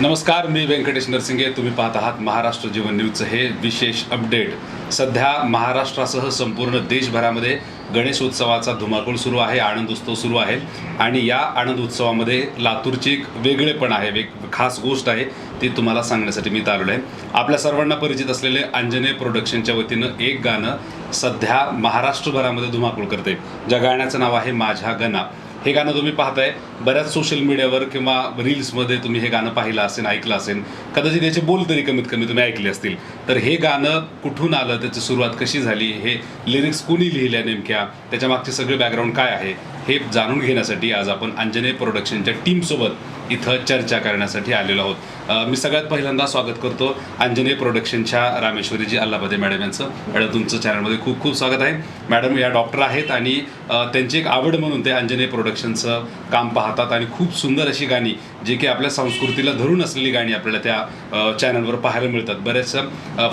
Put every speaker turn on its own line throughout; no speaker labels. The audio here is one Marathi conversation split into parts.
नमस्कार मी व्यंकटेश नरसिंगे. तुम्ही पाहत आहात महाराष्ट्र जीवन न्यूजचं हे विशेष अपडेट. सध्या महाराष्ट्रासह संपूर्ण देशभरामध्ये गणेश उत्सवाचा धुमाकूळ सुरू आहे आनंद उत्सव सुरू आहे. आणि या आनंद उत्सवामध्ये लातूरची एक वेगळेपण आहे वेग खास गोष्ट आहे ती तुम्हाला सांगण्यासाठी मी तारलो आलेलो आहे. आपल्या सर्वांना परिचित असलेले अंजनेय प्रोडक्शनच्या वतीनं एक गाणं सध्या महाराष्ट्रभरामध्ये धुमाकूळ करते ज्या गाण्याचं नाव आहे माझ्या गणा. हे गाणं तुम्ही पाहताय. बऱ्याच सोशल मीडियावर किंवा रील्समध्ये तुम्ही हे गाणं पाहिलं असेल ऐकलं असेल कदाचित याचे बोल तरी कमीत कमी तुम्ही ऐकले असतील. तर हे गाणं कुठून आलं? त्याची सुरुवात कशी झाली? हे लिरिक्स कुणी लिहिल्या नेमक्या? त्याच्या मागचे सगळे बॅकग्राऊंड काय आहे? हे जाणून घेण्यासाठी आज आपण अंजने प्रोडक्शनच्या टीमसोबत इथं चर्चा करण्यासाठी आलेलो आहोत. मी सगळ्यात पहिल्यांदा स्वागत करतो अंजने प्रोडक्शनच्या रामेश्वरीजी अल्लाबादे मॅडम यांचं. मॅडम तुमचं चॅनलमध्ये खूप खूप स्वागत आहे. मॅडम या डॉक्टर आहेत आणि त्यांची एक आवड म्हणून ते अंजनेय प्रोडक्शनचं काम पाहतात आणि खूप सुंदर अशी गाणी जे की आपल्या संस्कृतीला धरून असलेली गाणी आपल्याला त्या चॅनलवर पाहायला मिळतात. बरेच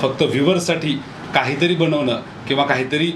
फक्त व्ह्युअर्ससाठी काहीतरी बनवणं किंवा काहीतरी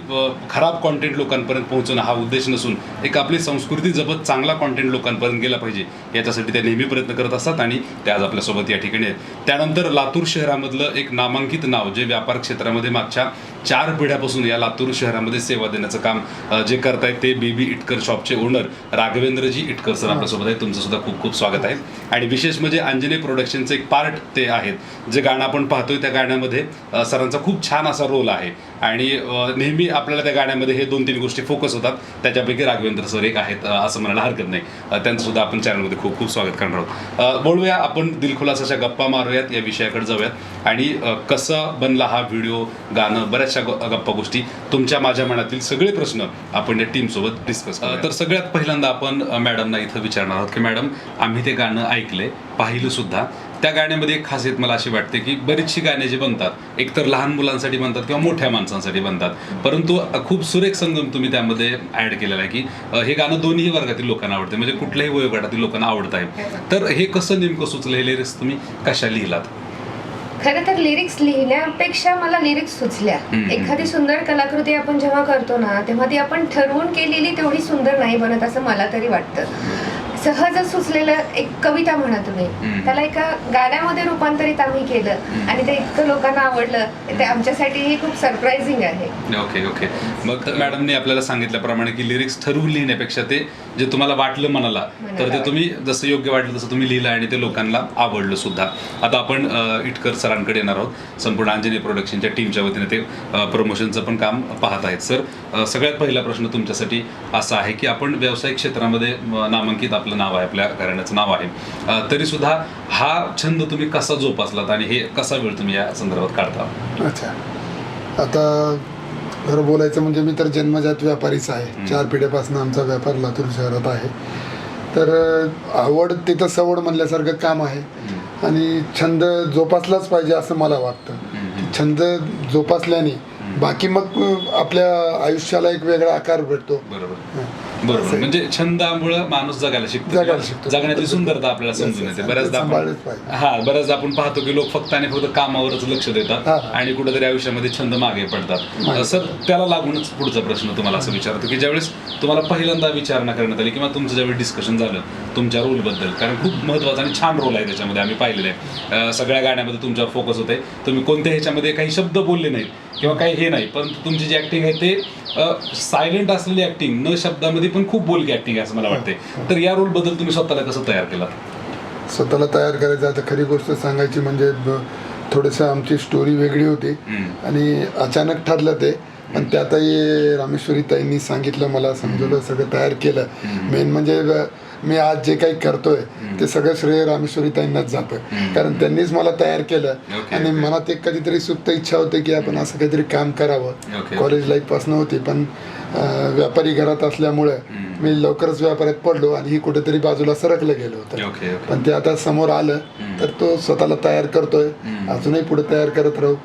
खराब कॉन्टेंट लोकांपर्यंत पोहोचणं हा उद्देश नसून एक आपली संस्कृती जपत चांगला कॉन्टेंट लोकांपर्यंत गेला पाहिजे याच्यासाठी ते नेहमी प्रयत्न करत असतात आणि ते आज आपल्यासोबत या ठिकाणी आहेत. त्यानंतर लातूर शहरामधलं एक नामांकित नाव जे व्यापार क्षेत्रामध्ये मागच्या चार पिढ्यापासून या लातूर शहरामध्ये सेवा देण्याचं काम जे करतायत ते बेबी इटकर शॉपचे ओनर राघवेंद्रजी इटकर सर आपल्यासोबत आहे तुमचं सुद्धा खूप खूप स्वागत आहे. आणि विशेष म्हणजे अंजनेय प्रोडक्शनचं एक पार्ट ते आहेत. जे गाणं आपण पाहतोय त्या गाण्यामध्ये सरांचा खूप छान असा रोल आहे. आणि नेहमी आपल्याला त्या गाण्यामध्ये हे दोन तीन गोष्टी फोकस होतात. त्याच्यापैकी राघवेंद्र सर एक आहेत असं म्हणायला हरकत नाही. त्यांचं सुद्धा आपण चॅनलमध्ये खूप खूप स्वागत करणार आहोत. बोलूया आपण दिलखुलासाच्या गप्पा मारूयात या विषयाकडे जाऊयात. आणि कसं बनला हा व्हिडिओ गाणं बऱ्याचशा गप्पा गोष्टी तुमच्या माझ्या मनातील सगळे प्रश्न आपण या टीमसोबत डिस्कस तर सगळ्यात पहिल्यांदा आपण मॅडमना इथं विचारणार आहोत की मॅडम आम्ही ते गाणं ऐकलंय पाहिलं सुद्धा. त्या गाण्यामध्ये एक खासियत मला अशी वाटते की बरीचशी गाणी जी बनतात एकतर लहान मुलांसाठी बनतात किंवा मोठ्या माणसांसाठी बनतात. परंतु खूप सुरेख संगम तुम्ही त्यामध्ये ऍड केलेला आहे की हे गाणं दोन्ही वर्गातील लोकांना आवडते म्हणजे कुठल्याही वयोगटातील लोकांना आवडत आहे तर हे कसं नेमकं सुचलं हे लिरिक्स तुम्ही कशा लिहिलात?
खरं तर लिरिक्स लिहिण्यापेक्षा मला लिरिक्स सुचल्या. एखादी सुंदर कलाकृती आपण जेव्हा करतो ना तेव्हा ती आपण ठरवून केलेली तेवढी सुंदर नाही बनत असं मला तरी वाटतं. सहजच सुचलेलं एक कविता म्हणा तुम्ही. त्याला एका गाण्यामध्ये रूपांतरित आम्ही केलं आणि ते इतकं लोकांना आवडलं ते आमच्यासाठी हे खूप सरप्राइझिंग आहे.
Okay okay. मग मॅडमने आपल्याला सांगितल्याप्रमाणे की लिरिक्स ठरवून लिहिण्यापेक्षा ते जे तुम्हाला वाटलं मनाला तर ते तुम्ही जसं योग्य वाटलं तसं तुम्ही लिहिलं आणि ते लोकांना आवडलं सुद्धा. आता आपण इटकर सरांकडे येणार आहोत. संपूर्ण अंजनी प्रोडक्शनच्या टीमच्या वतीने ते प्रमोशनचं पण काम पाहत आहेत. सर सगळ्यात पहिला प्रश्न तुमच्यासाठी असा आहे की आपण व्यावसायिक क्षेत्रामध्ये नामांकित आपलं नाव आहे आपल्या घराण्याचं नाव आहे. तरी सुद्धा हा छंद तुम्ही कसा जोपासलात आणि हे कसा वेळ तुम्ही या संदर्भात काढता?
अच्छा. आता खरं बोलायचं म्हणजे मी तर जन्मजात व्यापारीच आहे. चार पिढ्यापासून आमचा व्यापार लातूर शहरात आहे. तर आवड तिथं सवड म्हणल्यासारखं काम आहे. आणि छंद जोपासलाच पाहिजे असं मला वाटतं. छंद जोपासल्याने बाकी मग आपल्या आयुष्याला एक वेगळा आकार भेटतो.
बरोबर. बरोबर. म्हणजे छंदामुळं माणूस जगायला शिकतो.
जगायला
किंवा
शिकतो.
जगण्याची सुंदरता आपल्याला समजून येते. बऱ्याचदा आपण
सांभाळलंच पाहिजे.
हा बऱ्याचदा आपण पाहतो की लोक फक्त आणि फक्त कामावरच लक्ष देतात
हा.
आणि कुठेतरी आयुष्यामध्ये छंद मागे पडतात. सर त्याला लागूनच पुढचा प्रश्न तुम्हाला असं विचारतो की ज्यावेळेस तुम्हाला पहिल्यांदा विचारणा करण्यात आली किंवा तुमचं ज्यावेळी डिस्कशन झालं तुमच्या रोलबद्दल कारण खूप महत्त्वाचा आणि छान रोल आहे त्याच्यामध्ये आम्ही पाहिलेले आहे. सगळ्या गाण्यामध्ये तुमच्यावर फोकस होते तुम्ही कोणत्या ह्याच्यामध्ये काही शब्द बोलले नाहीत किंवा काही हे नाही. पण तुमची जी ऍक्टिंग आहे ते सायलेंट असलेली ऍक्टिंग न शब्दामध्ये पण खूप बोलकी ऍक्टिंग आहे असं मला वाटते तर या रोलबद्दल तुम्ही स्वतःला कसं तयार केला?
स्वतःला तयार करायचं आता खरी गोष्ट सांगायची म्हणजे थोडंसं आमची स्टोरी वेगळी होती. आणि अचानक ठरलं ते. पण त्यातही रामेश्वरी ताईंनी सांगितलं मला समजवलं सगळं तयार केलं. मेन म्हणजे मी आज जे काही करतोय ते सगळं श्रेय रामेश्वरी ताईंनाच जातं कारण त्यांनीच मला तयार केलं. आणि. मनात एक कधीतरी सुप्त इच्छा होते की आपण असं काहीतरी काम करावं. कॉलेज लाईफपासून होती पण व्यापारी घरात असल्यामुळे मी लवकरच व्यापारात पडलो आणि ही कुठेतरी बाजूला सरकलं गेलं होतं. पण ते आता समोर आलं तर तो स्वतःला तयार करतोय. अजूनही पुढे तयार करत राहू.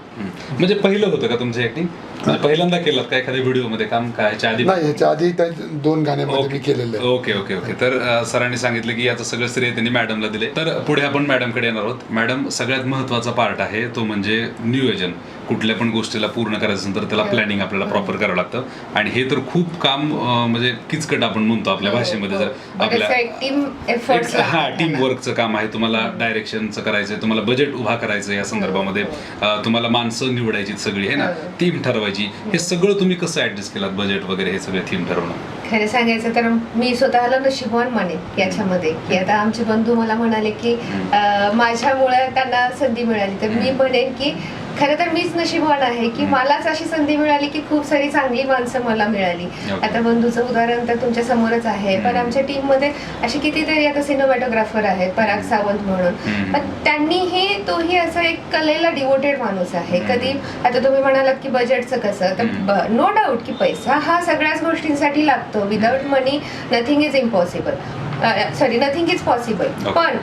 म्हणजे पहिलं होतं का तुमचं ऍक्टिंग म्हणजे पहिल्यांदा केलं का एखाद्या व्हिडिओमध्ये काम काय? ह्याच्या आधी?
नाही ह्याच्या आधी त्या दोन गाण्यामध्ये मी केलेलं आहे.
Okay okay okay. तर अ, सरांनी सांगितलं की याचं सगळं श्रेय त्यांनी मॅडमला दिले तर पुढे आपण मॅडमकडे येणार आहोत. मॅडम सगळ्यात महत्त्वाचा पार्ट आहे तो म्हणजे नियोजन. कुठल्या पण गोष्टीला पूर्ण करायचं असेल तर त्याला प्लॅनिंग आपल्याला प्रॉपर करावं लागतं. आणि हे तर खूप काम अं, म्हणजे किचकट आपण म्हणतो आपल्या भाषेमध्ये जर आपल्या
टीम
एक- हा टीम वर्कचं काम आहे. तुम्हाला डायरेक्शनचं करायचंय तुम्हाला बजेट उभा करायचं या संदर्भामध्ये. अं, तुम्हाला माणसं निवडायची सगळी आहे ना?
हो.
थीम ठरवायची. हे. सगळं तुम्ही कसं ऍडजस्ट केलात बजेट वगैरे हे सगळे थीम ठरवणं?
खरं सांगायचं तर मी स्वतःला नशिबवान मानेन याच्यामध्ये. की आता आमचे बंधू मला म्हणाले की अं, माझ्यामुळे त्यांना संधी मिळाली. तर मी म्हणेन की खरं तर मीच नशीबवान आहे की मलाच अशी संधी मिळाली की खूप सारी चांगली माणसं मला मिळाली. आता बंधूचं उदाहरण तर तुमच्या समोरच आहे पण आमच्या टीममध्ये अशी कितीतरी आता सिनेमॅटोग्राफर आहेत पराग सावंत म्हणून. पण त्यांनीही तोही असं एक कलेला डिवोटेड माणूस आहे. कधी आता तुम्ही म्हणालात की बजेटचं कसं तर नो डाऊट की पैसा हा सगळ्याच गोष्टींसाठी लागतो. Without money nothing is impossible sorry nothing is possible. पण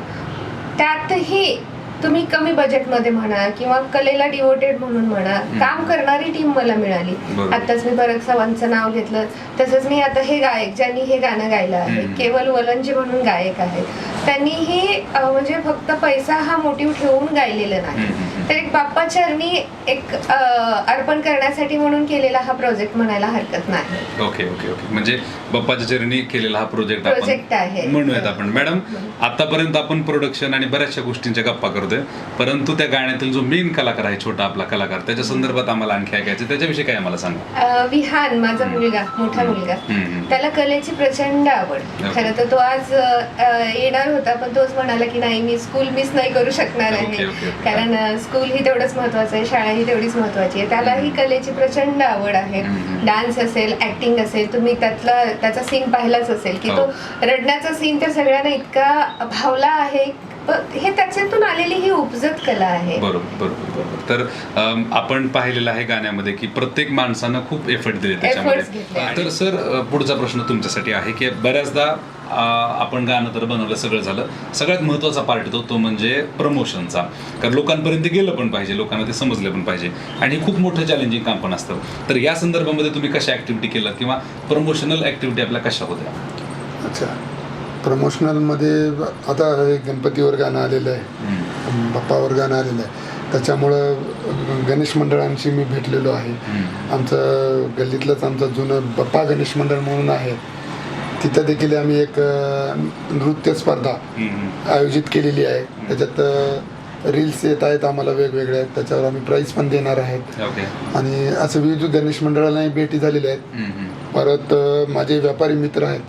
त्यातही तुम्ही कमी बजेटमध्ये म्हणा किंवा कलेला डिवोटेड म्हणून म्हणा काम करणारी टीम मला मिळाली. आताच मी परत सावंतचं नाव घेतलं. तसंच मी आता हे गायक ज्यांनी हे गाणं गायलं आहे. केवल वलंजी म्हणून गायक आहेत. त्यांनीही म्हणजे फक्त पैसा हा मोटिव्ह ठेवून गायलेलं नाही. तर एक बाप्पाचरणी एक अं, अर्पण करण्यासाठी म्हणून केलेला हा प्रोजेक्ट म्हणायला हरकत नाही.
ओके ओके ओके म्हणजे बाप्पाच्या चरणी केलेला हा प्रोजेक्ट
आहे.
म्हणूयात आपण. मॅडम आतापर्यंत आपण प्रोडक्शन आणि बऱ्याचशा गोष्टींच्या गप्पा करतोय. परंतु त्या गाण्यातील जो मेन कलाकार आहे छोटा आपला कलाकार त्याच्या संदर्भात आम्हाला आणखी ऐकायचं त्याच्याविषयी काय आम्हाला सांगा?
अं, विहान माझा मुलगा मोठा मुलगा.
हम्म.
त्याला कलेची प्रचंड आवड.
Okay.
खरं तर तो आज अं, येणार होता पण तोच म्हणाला की नाही मी स्कूल मिस नाही करू शकणार
Okay,
आहे
okay, okay.
कारण स्कूल ही तेवढंच महत्वाचं आहे शाळा ही तेवढीच महत्वाची आहे. त्यालाही कलेची प्रचंड आवड आहे.
हम्म.
डान्स असेल ऍक्टिंग असेल तुम्ही त्यातला त्याचा सीन पाहिलाच असेल की तो
हो.
रडण्याचा सीन त्या सगळ्यांना इतका भावला आहे हे त्याच्यातून आलेली ही उपजत कला आहे.
बरोबर बरोबर बरोबर. तर आपण पाहिलेलं आहे गाण्यामध्ये की प्रत्येक माणसानं खूप एफर्ट दिले त्याच्यामध्ये. तर सर पुढचा प्रश्न तुमच्यासाठी आहे की बऱ्याचदा आपण गाणं तर बनवलं सगळं झालं. सगळ्यात महत्त्वाचा पार्ट येतो तो म्हणजे प्रमोशनचा कारण लोकांपर्यंत गेलं पण पाहिजे लोकांना ते समजलं पण पाहिजे. आणि हे खूप मोठं चॅलेंजिंग काम पण असतं. तर या संदर्भामध्ये तुम्ही कशा ऍक्टिव्हिटी केलात? किंवा प्रमोशनल ऍक्टिव्हिटी आपल्या कशा होत्या?
अच्छा. प्रमोशनलमध्ये आता हे गणपतीवर गाणं आलेलं आहे. बाप्पावर गाणं आलेलं आहे. त्याच्यामुळं गणेश मंडळांशी मी भेटलेलो आहे. आमचं गल्लीतलंच आमचं जुनं बाप्पा गणेश मंडळ म्हणून आहे. तिथं देखील आम्ही एक नृत्य स्पर्धा. आयोजित केलेली आहे. त्याच्यात रील्स येत आहेत आम्हाला वेगवेगळ्या त्याच्यावर आम्ही प्राईज पण देणार आहेत. आणि असं विविध गणेश मंडळांनाही भेटी झालेल्या आहेत. परत माझे व्यापारी मित्र आहेत.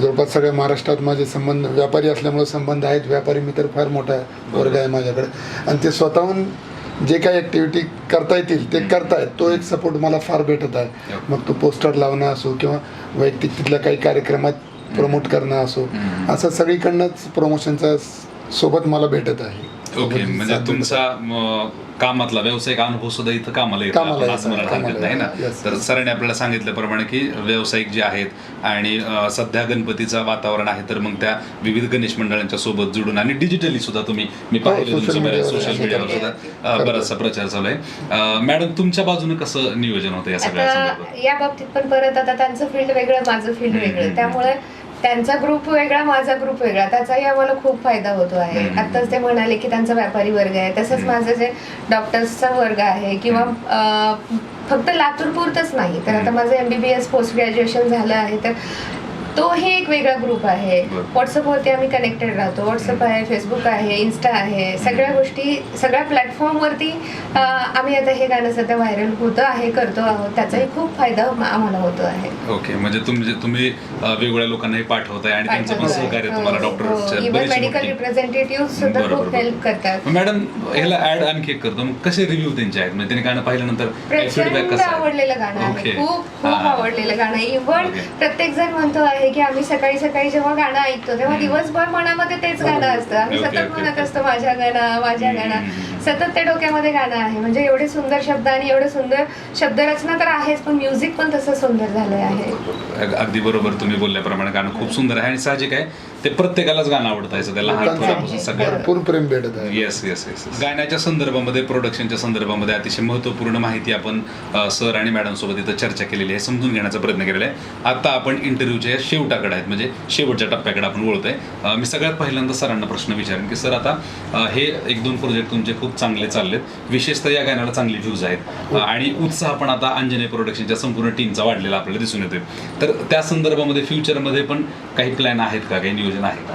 जवळपास सगळ्या महाराष्ट्रात माझे संबंध व्यापारी असल्यामुळे संबंध आहेत. व्यापारी मित्र फार मोठा वर्ग आहे माझ्याकडे. आणि ते स्वतःहून जे काही ॲक्टिव्हिटी करता येतील ते करतायत. तो एक सपोर्ट मला फार भेटत आहे. मग तो पोस्टर लावणं असो किंवा वैयक्तिक तिथल्या काही कार्यक्रमात प्रमोट करणं असो. असं सगळीकडनंच प्रमोशनचा सोबत मला भेटत आहे.
ओके म्हणजे तुमचा कामातला व्यावसायिक अनुभव सुद्धा इथं कामाला येतो आपण असं म्हणायला हरकत नाही ना? तर. सरांनी आपल्याला सांगितल्याप्रमाणे की व्यावसायिक जे आहेत आणि सध्या गणपतीचं वातावरण आहे तर मग त्या विविध गणेश मंडळांच्या सोबत जुडून आणि डिजिटली सुद्धा तुम्ही मी पाहिले तुमच्या सोशल. मीडियावर सुद्धा बराचसा प्रचार चालू आहे. मॅडम तुमच्या बाजूने कसं नियोजन होतं या सगळ्या
या बाबतीत पण परत आता त्यांचं फील्ड वेगळं माझं फील्ड वेगळं. त्यामुळे त्यांचा ग्रुप वेगळा माझा ग्रुप वेगळा. त्याचाही आम्हाला खूप फायदा होतो आहे. आताच ते म्हणाले की त्यांचा व्यापारी वर्ग आहे. तसंच. माझं जे डॉक्टर्सचा वर्ग आहे किंवा फक्त लातूर पुरतच नाही. तर आता. माझं एमबीबीएस पोस्ट ग्रॅज्युएशन झालं आहे. तर तोही एक वेगळा ग्रुप आहे. व्हॉट्सअपवरती आम्ही कनेक्टेड राहतो. व्हॉट्सअप आहे फेसबुक आहे इन्स्टा आहे. सगळ्या गोष्टी सगळ्या प्लॅटफॉर्मवरती आम्ही आता हे गाणं सध्या व्हायरल होतं आहे करतो आहोत. त्याचाही खूप फायदा आम्हाला होतो आहे.
ओके. म्हणजे तुम्ही तुम्ही अ, वेगवेगळ्या लोकांनाही पाठवताय आणि त्यांचं पण सहकार्य तुम्हाला
खूप
बरोबर.
हेल्प करतात
मॅडम ह्याला ऍड आणखी एक करतो मग कसे रिव्ह्यू त्यांचे आहेत म्हणजे त्यांनी गाणं पाहिल्यानंतर फीडबॅक कसा आहे?
आवडलेलं गाणं आहे. खूप खूप
हा.
आवडलेलं गाणं आहे इव्हन. प्रत्येक जण म्हणतो आहे की आम्ही सकाळी सकाळी जेव्हा गाणं ऐकतो तेव्हा. दिवसभर मनामध्ये तेच गाणं असतं आम्ही सतत म्हणत. असतो माझ्या गाणं माझ्या गाणं. सतत ते डोक्यामध्ये गाणं आहे. म्हणजे एवढे सुंदर शब्द आणि एवढे सुंदर शब्दरचना तर आहेच पण म्युझिक पण तसं सुंदर झालं आहे.
अगदी बरोबर तुम्ही बोलल्याप्रमाणे गाणं खूप सुंदर आहे आणि साहजिक आहे. ते प्रत्येकालाच गाणं आवडतायचं त्याला लहान
लोकांचं
मुलापासून सगळ्यांना.
भरपूर प्रेम भेटत आहे.
येस येस येस गाण्याच्या संदर्भामध्ये प्रोडक्शनच्या संदर्भामध्ये अतिशय महत्त्वपूर्ण माहिती आपण अ, सर आणि मॅडम सोबत इथं चर्चा केलेली आहे समजून घेण्याचा प्रयत्न केलेला आहे. आता आपण इंटरव्ह्यूच्या या शेवटाकडे आहेत म्हणजे शेवटच्या टप्प्याकडे आपण वळतोय. अ, मी सगळ्यात पहिल्यांदा सरांना प्रश्न विचारेन की सर आता अ, हे एक दोन प्रोजेक्ट तुमचे खूप चांगले चाललेत. विशेषतः या गाण्याला चांगली व्ह्यूज आहेत. अ, आणि उत्साह पण आता अंजने प्रोडक्शनच्या संपूर्ण टीमचा वाढलेला आपल्याला दिसून येतोय. तर त्या संदर्भामध्ये फ्युचरमध्ये पण काही प्लॅन आहेत का? काही नियोजन आहे का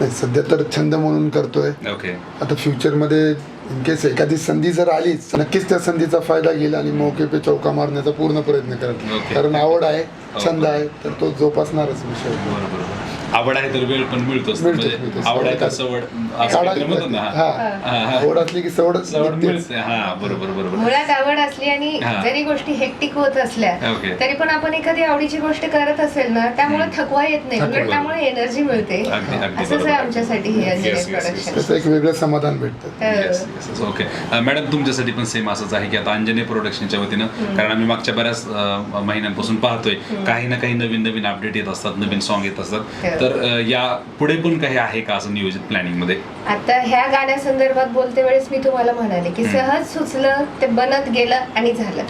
नाही, सध्या तर छंद म्हणून करतोय.
ओके.
आता फ्युचरमध्ये इन केस एखादी संधी जर आलीच नक्कीच त्या संधीचा फायदा घेईल आणि मौके पे चौका मारण्याचा पूर्ण प्रयत्न करेल. कारण आवड आहे छंद आहे तर तो जोपासणारच विषय
आवड आहे तर वेळ पण मिळतोच
मिळतोच,
म्हणजे. आवड आहे तर सवड
हा
हा, हा.
आवड असली की सवड
सवड. मिळते हा बरोबर बरोबर
मुळात आवड असली आणि. जरी गोष्टी हेक्टिक होत असल्या. तरी पण आपण एखादी आवडीची गोष्ट करत असेल ना त्यामुळे थकवा येत नाही. उलट त्यामुळे एनर्जी मिळते असंच आहे. आमच्यासाठी हे
एक वेगळं समाधान भेटतं.
ओके मॅडम तुमच्यासाठी पण सेम असंच आहे की आता अंजने प्रोडक्शनच्या वतीनं कारण आम्ही मागच्या बऱ्याच महिन्यांपासून पाहतोय. काही ना काही नवीन नवीन अपडेट येत असतात नवीन सॉन्ग येत असतात. तर या पुढे पण काही आहे का असं नियोजित प्लॅनिंगमध्ये?
आता ह्या गाण्यासंदर्भात बोलते वेळेस मी तुम्हाला म्हणाले की सहज सुचलं ते बनत गेलं आणि झालं.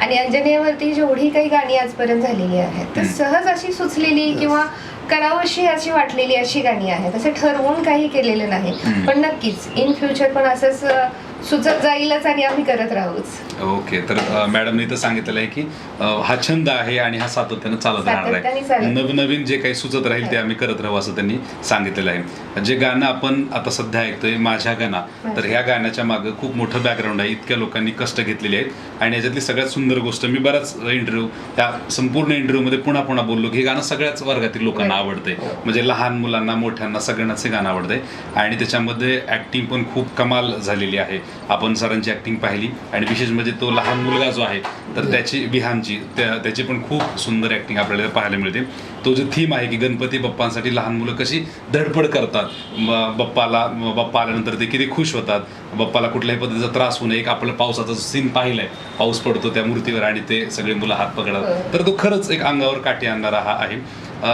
आणि अंजनेवरती जेवढी काही गाणी आजपर्यंत झालेली आहेत तर. सहज अशी सुचलेली किंवा करावशी अशी वाटलेली अशी गाणी आहेत. असं ठरवून काही केलेलं नाही. पण नक्कीच इन फ्युचर पण असंच सुचत जाईलच आणि आम्ही करत राहूच.
ओके तर मॅडमने इथं सांगितलेलं आहे की हा छंद आहे आणि हा सातत्यानं चालत राहणार आहे. नवनवीन जे काही सुचत राहील ते आम्ही करत राहू असं त्यांनी सांगितलेलं आहे. जे गाणं आपण आता सध्या ऐकतोय माझ्या गाणा तर ह्या गाण्याच्या मागं खूप मोठं बॅकग्राऊंड आहे. इतक्या लोकांनी कष्ट घेतलेले आहेत. आणि याच्यातली सगळ्यात सुंदर गोष्ट मी बराच इंटरव्ह्यू त्या संपूर्ण इंटरव्ह्यूमध्ये पुन्हा पुन्हा बोललो की हे गाणं सगळ्याच वर्गातील लोकांना आवडतंय. म्हणजे लहान मुलांना मोठ्यांना सगळ्यांनाच हे गाणं आवडतंय. आणि त्याच्यामध्ये ऍक्टिंग पण खूप कमाल झालेली आहे. आपण सरांची ऍक्टिंग पाहिली. आणि विशेष म्हणजे तो लहान मुलगा जो आहे तर त्याची विहानची त्या त्याची पण खूप सुंदर ऍक्टिंग आपल्याला पाहायला मिळते. तो जो थीम आहे की गणपती बाप्पांसाठी लहान मुलं कशी धडपड करतात बाप्पाला बाप्पा आल्यानंतर ते किती खुश होतात बाप्पाला कुठल्याही पद्धतीचा त्रास होऊ नये. एक आपलं पावसाचा सीन पाहिलाय. पाऊस पडतो त्या मूर्तीवर आणि ते सगळे मुलं हात पकडतात तर तो खरंच एक अंगावर काठी आणणारा हा आहे.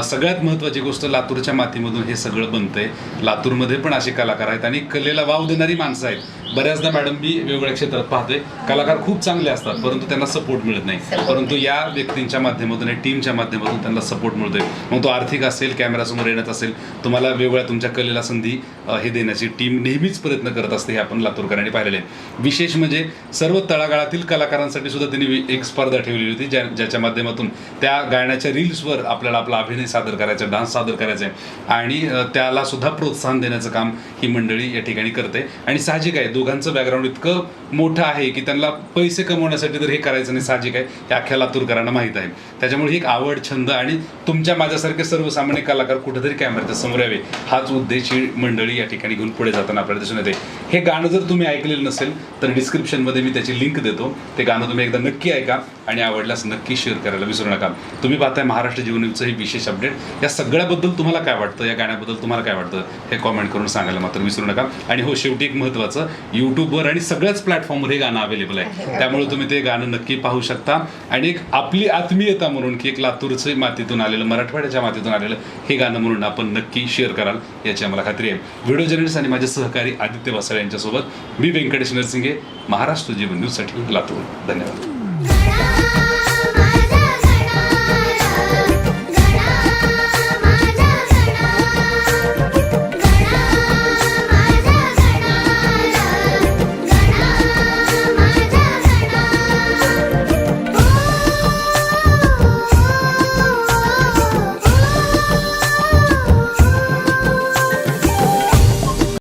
सगळ्यात महत्त्वाची गोष्ट लातूरच्या मातीमधून हे सगळं बनतंय. लातूरमध्ये पण असे कलाकार आहेत आणि कलेला वाव देणारी माणसं आहेत. बऱ्याचदा मॅडम मी वेगवेगळ्या क्षेत्रात पाहतोय कलाकार खूप चांगले असतात परंतु त्यांना सपोर्ट मिळत नाही. परंतु या व्यक्तींच्या माध्यमातून आणि टीमच्या माध्यमातून त्यांना सपोर्ट मिळतोय. मग तो आर्थिक असेल कॅमेरासमोर येण्यात असेल तुम्हाला वेगवेगळ्या तुमच्या कलेला संधी हे देण्याची टीम नेहमीच प्रयत्न करत असते हे आपण लातूरकरांनी पाहिलेले आहे. विशेष म्हणजे सर्व तळागाळातील कलाकारांसाठी सुद्धा त्यांनी एक स्पर्धा ठेवलेली होती ज्या ज्याच्या माध्यमातून त्या गाण्याच्या रील्सवर आपल्याला आपला अभिनय सादर करायचा डान्स सादर करायचा आहे. आणि त्याला सुद्धा प्रोत्साहन देण्याचं काम ही मंडळी या ठिकाणी करते. आणि साहजिक आहे दोघांचं बॅकग्राऊंड इतकं मोठं आहे की त्यांना पैसे कमवण्यासाठी तर हे करायचं नाही. साहजिक आहे. हे अख्ख्या लातूरकरांना माहीत आहे. त्याच्यामुळे ही एक आवड छंद आणि तुमच्या माझ्यासारखे सर्वसामान्य कलाकार कुठेतरी कॅमेऱ्याच्या समोर यावे. हाच उद्देश ही मंडळी या ठिकाणी घेऊन पुढे जाताना आपल्याला दिसून येते. हे गाणं जर तुम्ही ऐकलेलं नसेल तर डिस्क्रिप्शनमध्ये मी त्याची लिंक देतो. ते गाणं तुम्ही एकदा नक्की ऐका आणि आवडल्यास नक्की शेअर करायला विसरू नका. तुम्ही पाहताय महाराष्ट्र जीवनीचं हे विशेष अपडेट या सगळ्याबद्दल तुम्हाला काय वाटतं? या गाण्याबद्दल तुम्हाला काय वाटतं? हे कॉमेंट करून सांगायला मात्र विसरू नका. आणि हो शेवटी एक महत्त्वाचं यूट्यूबवर आणि सगळ्याच प्लॅटफॉर्मवर हे गाणं अवेलेबल आहे. त्यामुळे तुम्ही ते गाणं नक्की पाहू शकता. आणि एक आपली आत्मीयता म्हणून की एक लातूरचे मातीतून आलेलं मराठवाड्याच्या मातीतून आलेलं हे गाणं म्हणून आपण नक्की शेअर कराल याची आम्हाला खात्री आहे. व्हिडिओ जर्नलिस्ट आणि माझे सहकारी आदित्य वसाळे यांच्यासोबत मी व्यंकटेश नरसिंगे महाराष्ट्र जीवन न्यूजसाठी लातूर. धन्यवाद.